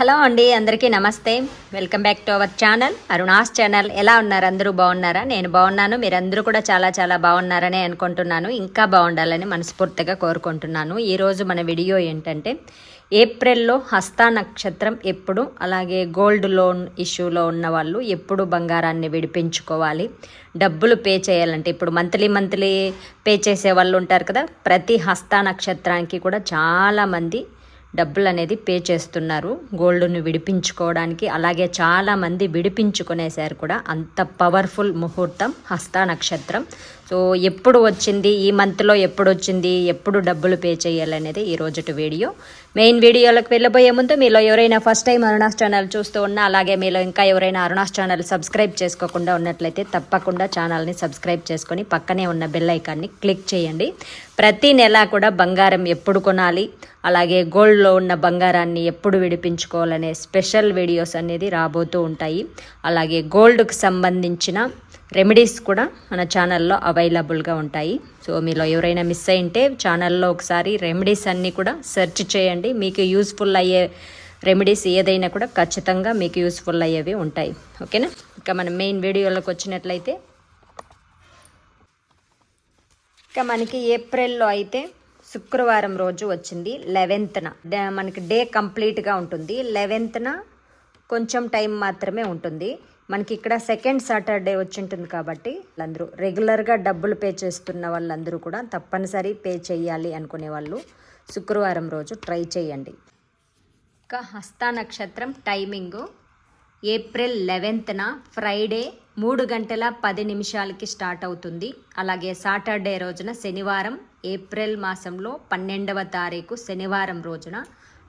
Hello అండి అందరికీ నమస్తే. Welcome back to our channel. Aruna's channel. ఎలా ఉన్నారు? అందరూ బాగున్నారా? నేను బాగున్నాను. మీరందరూ కూడా చాలా చాలా బాగున్నారని అనుకుంటున్నాను. ఇంకా బాగుండాలని మనస్ఫూర్తిగా కోరుకుంటున్నాను. ఈరోజు మన వీడియో ఏంటంటే ఏప్రిల్లో హస్త నక్షత్రం ఎప్పుడు అలాగే గోల్డ్ లోన్ ఇష్యూలో ఉన్న వాళ్ళు ఎప్పుడు బంగారాన్ని విడిపించుకోవాలి? డబ్బులు పే చేయాలంటే ఇప్పుడు మంత్లీ మంత్లీ పే చేసే వాళ్ళు ఉంటారు కదా? ప్రతి హస్త నక్షత్రానికి కూడా చాలామంది డబ్బులు అనేది పే చేస్తున్నారు. గోల్డ్ను విడిపించుకోవడానికి అలాగే చాలామంది విడిపించుకునేసారు కూడా. అంత పవర్ఫుల్ ముహూర్తం హస్త నక్షత్రం. సో ఎప్పుడు వచ్చింది ఈ మంత్లో ఎప్పుడు వచ్చింది ఎప్పుడు డబ్బులు పే చేయాలనేది ఈ రోజుటి వీడియో. మెయిన్ వీడియోలకు వెళ్ళబోయే ముందు మీలో ఎవరైనా ఫస్ట్ టైం అరుణాస్ ఛానల్ చూస్తూ ఉన్నా అలాగే మీలో ఇంకా ఎవరైనా అరుణాస్ ఛానల్ సబ్స్క్రైబ్ చేసుకోకుండా ఉన్నట్లయితే తప్పకుండా ఛానల్ని సబ్స్క్రైబ్ చేసుకొని పక్కనే ఉన్న బెల్ ఐకాన్ని క్లిక్ చేయండి. ప్రతి నెల కూడా బంగారం ఎప్పుడు కొనాలి అలాగే గోల్డ్లో ఉన్న బంగారాన్ని ఎప్పుడు విడిపించుకోవాలనే స్పెషల్ వీడియోస్ అనేది రాబోతూ ఉంటాయి. అలాగే గోల్డ్కు సంబంధించిన రెమెడీస్ కూడా మన ఛానల్లో అవైలబుల్గా ఉంటాయి. సో మీలో ఎవరైనా మిస్ అయింటే ఛానల్లో ఒకసారి రెమెడీస్ అన్నీ కూడా సెర్చ్ చేయండి. మీకు యూస్ఫుల్ అయ్యే రెమెడీస్ ఏదైనా కూడా ఖచ్చితంగా మీకు యూస్ఫుల్ అయ్యేవి ఉంటాయి. ఓకేనా? ఇంకా మన మెయిన్ వీడియోలోకి వచ్చినట్లయితే ఇంకా మనకి ఏప్రిల్లో అయితే శుక్రవారం రోజు వచ్చింది లెవెన్త్న. మనకి డే కంప్లీట్గా ఉంటుంది. లెవెన్త్న కొంచెం టైం మాత్రమే ఉంటుంది. మనకి ఇక్కడ సెకండ్ సాటర్డే వచ్చి ఉంటుంది కాబట్టి వాళ్ళందరూ రెగ్యులర్గా డబ్బులు పే చేస్తున్న వాళ్ళందరూ కూడా తప్పనిసరి పే చేయాలి అనుకునే వాళ్ళు శుక్రవారం రోజు ట్రై చేయండి. ఇంకా హస్త నక్షత్రం టైమింగు ఏప్రిల్ లెవెన్త్న ఫ్రైడే మూడు గంటల పది నిమిషాలకి స్టార్ట్ అవుతుంది. అలాగే సాటర్డే రోజున శనివారం ఏప్రిల్ మాసంలో పన్నెండవ తారీఖు శనివారం రోజున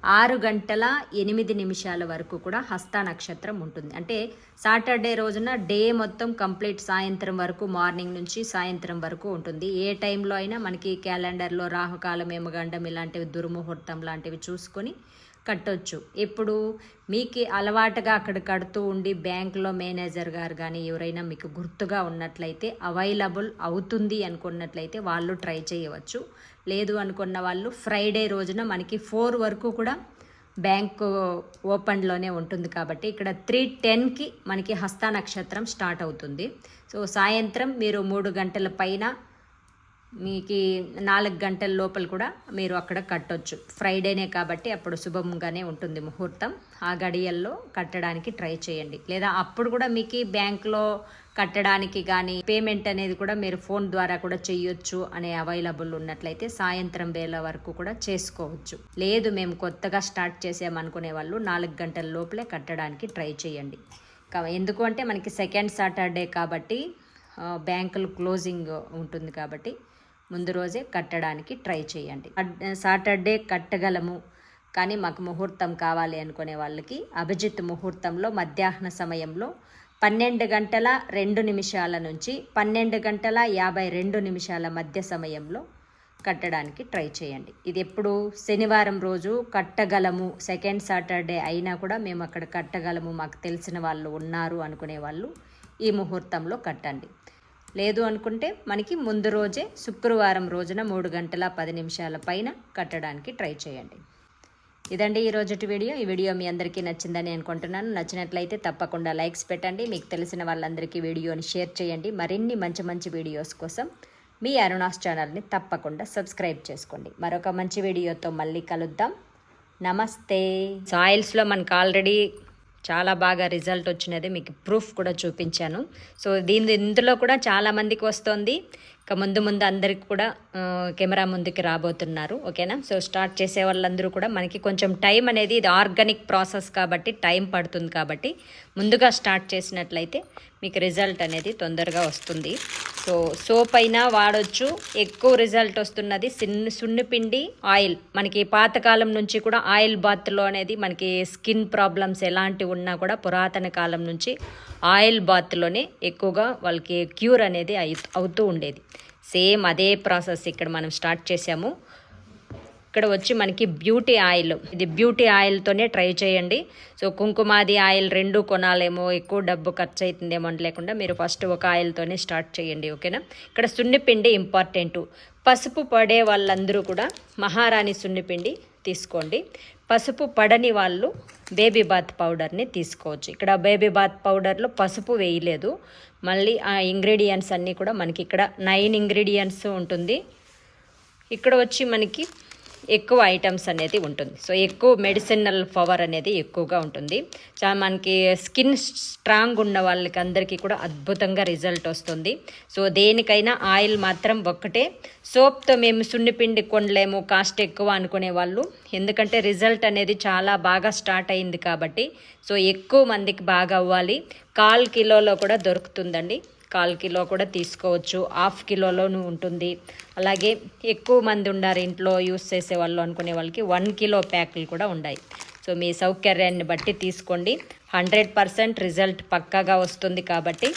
ఆరు గంటల ఎనిమిది నిమిషాల వరకు కూడా హస్త నక్షత్రం ఉంటుంది. అంటే సాటర్డే రోజున డే మొత్తం కంప్లీట్ సాయంత్రం వరకు మార్నింగ్ నుంచి సాయంత్రం వరకు ఉంటుంది. ఏ టైంలో అయినా మనకి క్యాలెండర్లో రాహుకాలం ఏమగండం ఇలాంటివి దుర్ముహూర్తం లాంటివి చూసుకొని కట్టొచ్చు. ఇప్పుడు మీకు అలవాటుగా అక్కడ కడుతూ ఉండి బ్యాంకులో మేనేజర్ గారు కానీ ఎవరైనా మీకు గుర్తుగా ఉన్నట్లయితే అవైలబుల్ అవుతుంది అనుకున్నట్లయితే వాళ్ళు ట్రై చేయవచ్చు. లేదు అనుకున్న వాళ్ళు ఫ్రైడే రోజున మనకి ఫోర్ వరకు కూడా బ్యాంకు ఓపెన్లోనే ఉంటుంది కాబట్టి ఇక్కడ త్రీ టెన్కి మనకి హస్త నక్షత్రం స్టార్ట్ అవుతుంది. సో సాయంత్రం మీరు మూడు గంటల పైన మీకు నాలుగు గంటల లోపల కూడా మీరు అక్కడ కట్టొచ్చు. ఫ్రైడేనే కాబట్టి అప్పుడు శుభంగానే ఉంటుంది ముహూర్తం. ఆ గడియల్లో కట్టడానికి ట్రై చేయండి. లేదా అప్పుడు కూడా మీకు బ్యాంక్లో కట్టడానికి కానీ పేమెంట్ అనేది కూడా మీరు ఫోన్ ద్వారా కూడా చేయొచ్చు అనే అవైలబుల్ ఉన్నట్లయితే సాయంత్రం వేళ వరకు కూడా చేసుకోవచ్చు. లేదు మేము కొత్తగా స్టార్ట్ చేసామనుకునే వాళ్ళు నాలుగు గంటల లోపలే కట్టడానికి ట్రై చేయండి. ఎందుకు అంటే మనకి సెకండ్ సాటర్డే కాబట్టి బ్యాంకులు క్లోజింగ్ ఉంటుంది కాబట్టి ముందు రోజే కట్టడానికి ట్రై చేయండి. సాటర్డే కట్టగలము కానీ మాకు ముహూర్తం కావాలి అనుకునే వాళ్ళకి అభిజిత్ ముహూర్తంలో మధ్యాహ్న సమయంలో పన్నెండు గంటల రెండు నిమిషాల నుంచి పన్నెండు గంటల యాభై రెండు నిమిషాల మధ్య సమయంలో కట్టడానికి ట్రై చేయండి. ఇది ఎప్పుడు? శనివారం రోజు కట్టగలము సెకండ్ సాటర్డే అయినా కూడా మేము అక్కడ కట్టగలము మాకు తెలిసిన వాళ్ళు ఉన్నారు అనుకునే వాళ్ళు ఈ ముహూర్తంలో కట్టండి. లేదు అనుకుంటే మనకి ముందు రోజే శుక్రవారం రోజున మూడు గంటల పది నిమిషాల పైన కట్టడానికి ట్రై చేయండి. ఇదండి ఈ రోజుటి వీడియో. ఈ వీడియో మీ అందరికీ నచ్చిందని అనుకుంటున్నాను. నచ్చినట్లయితే తప్పకుండా లైక్స్ పెట్టండి. మీకు తెలిసిన వాళ్ళందరికీ వీడియోని షేర్ చేయండి. మరిన్ని మంచి మంచి వీడియోస్ కోసం మీ అరుణాస్ ఛానల్ని తప్పకుండా సబ్స్క్రైబ్ చేసుకోండి. మరొక మంచి వీడియోతో మళ్ళీ కలుద్దాం. నమస్తే. సాయిల్స్లో మనకు ఆల్రెడీ చాలా బాగా రిజల్ట్ వచ్చినది మీకు ప్రూఫ్ కూడా చూపించాను. సో దీని ఇందులో కూడా చాలామందికి వస్తుంది. ఇక ముందు ముందు అందరికి కూడా కెమెరా ముందుకి రాబోతున్నారు. ఓకేనా? సో స్టార్ట్ చేసే వాళ్ళందరూ కూడా మనకి కొంచెం టైం అనేది ఇది ఆర్గానిక్ ప్రాసెస్ కాబట్టి టైం పడుతుంది కాబట్టి ముందుగా స్టార్ట్ చేసినట్లయితే మీకు రిజల్ట్ అనేది తొందరగా వస్తుంది. సో సోప్ అయినా వాడొచ్చు. ఎక్కువ రిజల్ట్ వస్తున్నది సిన్ సున్నిపిండి ఆయిల్. మనకి పాతకాలం నుంచి కూడా ఆయిల్ బాత్లో అనేది మనకి స్కిన్ ప్రాబ్లమ్స్ ఎలాంటివి ఉన్నా కూడా పురాతన కాలం నుంచి ఆయిల్ బాత్లోనే ఎక్కువగా వాళ్ళకి క్యూర్ అనేది అవుతూ ఉండేది. సేమ్ అదే ప్రాసెస్ ఇక్కడ మనం స్టార్ట్ చేసాము ఇక్కడ వచ్చి మనకి బ్యూటీ ఆయిల్. ఇది బ్యూటీ ఆయిల్తోనే ట్రై చేయండి. సో కుంకుమాది ఆయిల్ రెండు కొనాలేమో ఎక్కువ డబ్బు ఖర్చు అవుతుందేమో అని లేకుండా మీరు ఫస్ట్ ఒక ఆయిల్తోనే స్టార్ట్ చేయండి ఓకేనా? ఇక్కడ సున్నిపిండి ఇంపార్టెంట్. పసుపు పడే వాళ్ళందరూ కూడా మహారాణి సున్నిపిండి తీసుకోండి. పసుపు పడని వాళ్ళు బేబీ బాత్ పౌడర్ని తీసుకోవచ్చు. ఇక్కడ బేబీ బాత్ పౌడర్లో పసుపు వేయలేదు. మళ్ళీ ఆ ఇంగ్రీడియంట్స్ అన్నీ కూడా మనకి ఇక్కడ నైన్ ఇంగ్రీడియంట్స్ ఉంటుంది. ఇక్కడ వచ్చి మనకి ఎక్కువ ఐటమ్స్ అనేది ఉంటుంది. సో ఎక్కువ మెడిసినల్ పవర్ అనేది ఎక్కువగా ఉంటుంది. చాలా మనకి స్కిన్ స్ట్రాంగ్ ఉన్న వాళ్ళకి అందరికీ కూడా అద్భుతంగా రిజల్ట్ వస్తుంది. సో దేనికైనా ఆయిల్ మాత్రం ఒక్కటే. సోప్తో మేము సున్నిపిండి కొనలేము కాస్ట్ ఎక్కువ అనుకునే వాళ్ళు. ఎందుకంటే రిజల్ట్ అనేది చాలా బాగా స్టార్ట్ అయింది కాబట్టి. సో ఎక్కువ మందికి బాగా అవ్వాలి. కాల్ కిలోలో కూడా దొరుకుతుందండి. కాల్ కిలో కూడా తీసుకోవచ్చు. హాఫ్ కిలోలోనూ ఉంటుంది. అలాగే ఎక్కువ మంది ఉన్నారు ఇంట్లో యూస్ చేసే వాళ్ళు అనుకునే వాళ్ళకి వన్ కిలో ప్యాకులు కూడా ఉన్నాయి సో మీ సౌకర్యాన్ని బట్టి తీసుకోండి. హండ్రెడ్ పర్సెంట్ రిజల్ట్ పక్కాగా వస్తుంది కాబట్టి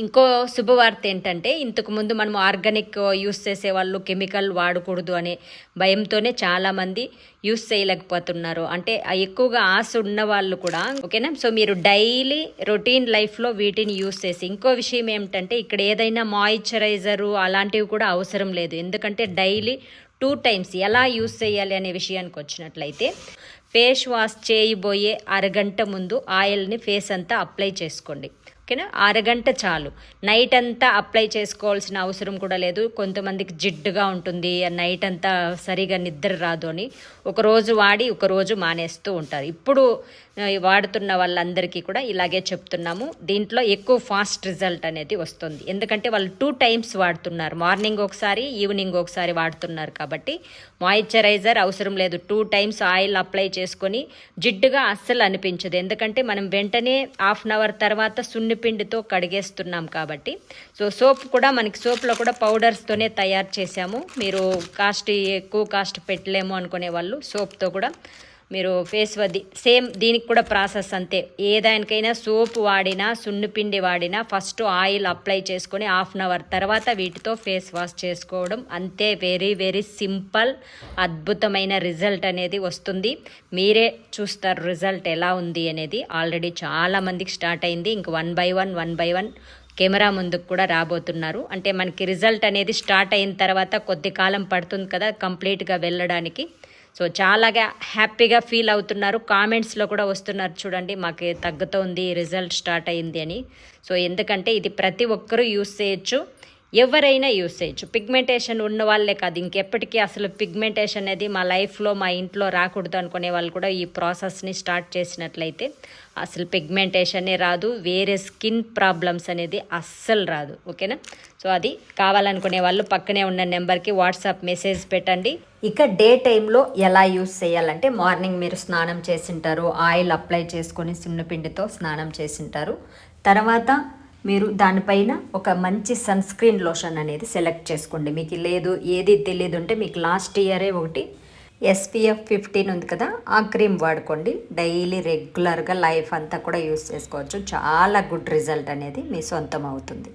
ఇంకో శుభవార్త ఏంటంటే ఇంతకుముందు మనం ఆర్గానిక్ యూస్ చేసేవాళ్ళు కెమికల్ వాడకూడదు అనే భయంతోనే చాలామంది యూస్ చేయలేకపోతున్నారు. అంటే ఎక్కువగా ఆశ ఉన్న వాళ్ళు కూడా ఓకేనా? సో మీరు డైలీ రొటీన్ లైఫ్లో వీటిని యూస్ చేసి ఇంకో విషయం ఏమిటంటే ఇక్కడ ఏదైనా మాయిశ్చరైజరు అలాంటివి కూడా అవసరం లేదు. ఎందుకంటే డైలీ టూ టైమ్స్ ఎలా యూస్ చేయాలి అనే విషయానికి వచ్చినట్లయితే ఫేస్ వాష్ చేయబోయే అరగంట ముందు ఆయిల్ని ఫేస్ అంతా అప్లై చేసుకోండి. ఓకేనా అరగంట చాలు. నైట్ అంతా అప్లై చేసుకోవాల్సిన అవసరం కూడా లేదు. కొంతమందికి జిడ్డుగా ఉంటుంది. నైట్ అంతా సరిగా నిద్ర రాదు అని ఒకరోజు వాడి ఒకరోజు మానేస్తూ ఉంటారు. ఇప్పుడు వాడుతున్న వాళ్ళందరికీ కూడా ఇలాగే చెప్తున్నాము. దీంట్లో ఎక్కువ ఫాస్ట్ రిజల్ట్ అనేది వస్తుంది. ఎందుకంటే వాళ్ళు టూ టైమ్స్ వాడుతున్నారు. మార్నింగ్ ఒకసారి ఈవినింగ్ ఒకసారి వాడుతున్నారు కాబట్టి మాయిశ్చరైజర్ అవసరం లేదు. టూ టైమ్స్ ఆయిల్ అప్లై చేసుకొని జిడ్డుగా అస్సలు అనిపించదు. ఎందుకంటే మనం వెంటనే హాఫ్ అన్ అవర్ తర్వాత సున్ని పిండితో కడిగేస్తున్నాం కాబట్టి. సో సోప్ కూడా మనకి సోప్లో కూడా పౌడర్స్తోనే తయారు చేసాము మీరు కాస్ట్ ఎక్కువ కాస్ట్ పెట్టలేము అనుకునే వాళ్ళు సోప్తో కూడా మీరు ఫేస్ వద్ది సేమ్ దీనికి కూడా ప్రాసెస్ అంతే. ఏ దానికైనా సోప్ వాడినా సున్నుపిండి వాడినా ఫస్ట్ ఆయిల్ అప్లై చేసుకొని హాఫ్ అన్ అవర్ తర్వాత వీటితో ఫేస్ వాష్ చేసుకోవడం అంతే. వెరీ వెరీ సింపుల్ అద్భుతమైన రిజల్ట్ అనేది వస్తుంది. మీరే చూస్తారు రిజల్ట్ ఎలా ఉంది అనేది. ఆల్రెడీ చాలామందికి స్టార్ట్ అయింది. ఇంక one by one one by one camera ముందుకు కూడా రాబోతున్నారు. అంటే మనకి రిజల్ట్ అనేది స్టార్ట్ అయిన తర్వాత కొద్ది కాలం పడుతుంది కదా కంప్లీట్గా వెళ్ళడానికి. సో చాలాగా హ్యాపీగా ఫీల్ అవుతున్నారు. కామెంట్స్లో కూడా వస్తున్నారు చూడండి మాకు తగ్గుతోంది రిజల్ట్ స్టార్ట్ అయింది అని. సో ఎందుకంటే ఇది ప్రతి ఒక్కరూ యూస్ చేయొచ్చు. ఎవరైనా యూస్ చేయొచ్చు పిగ్మెంటేషన్ ఉన్న వాళ్ళే కాదు ఇంకెప్పటికీ అసలు పిగ్మెంటేషన్ అనేది మా లైఫ్లో మా ఇంట్లో రాకూడదు అనుకునే వాళ్ళు కూడా ఈ ప్రాసెస్ని స్టార్ట్ చేసినట్లయితే అసలు పిగ్మెంటేషనే రాదు వేరే స్కిన్ ప్రాబ్లమ్స్ అనేది అస్సలు రాదు. ఓకేనా సో అది కావాలనుకునే వాళ్ళు పక్కనే ఉన్న నెంబర్కి వాట్సాప్ మెసేజ్ పెట్టండి. ఇక డే టైంలో ఎలా యూస్ చేయాలంటే మార్నింగ్ మీరు స్నానం చేసింటారు ఆయిల్ అప్లై చేసుకొని సున్నపిండితో స్నానం చేసింటారు. తర్వాత మీరు దానిపైన ఒక మంచి సన్ స్క్రీన్ లోషన్ అనేది సెలెక్ట్ చేసుకోండి. మీకు లేదు ఏది తెలియదు అంటే మీకు లాస్ట్ ఇయరే ఒకటి ఎస్పీఎఫ్ ఫిఫ్టీన్ ఉంది కదా ఆ క్రీమ్ వాడుకోండి. డైలీ రెగ్యులర్గా లైఫ్ అంతా కూడా యూస్ చేసుకోవచ్చు. చాలా గుడ్ రిజల్ట్ అనేది మీ సొంతం అవుతుంది.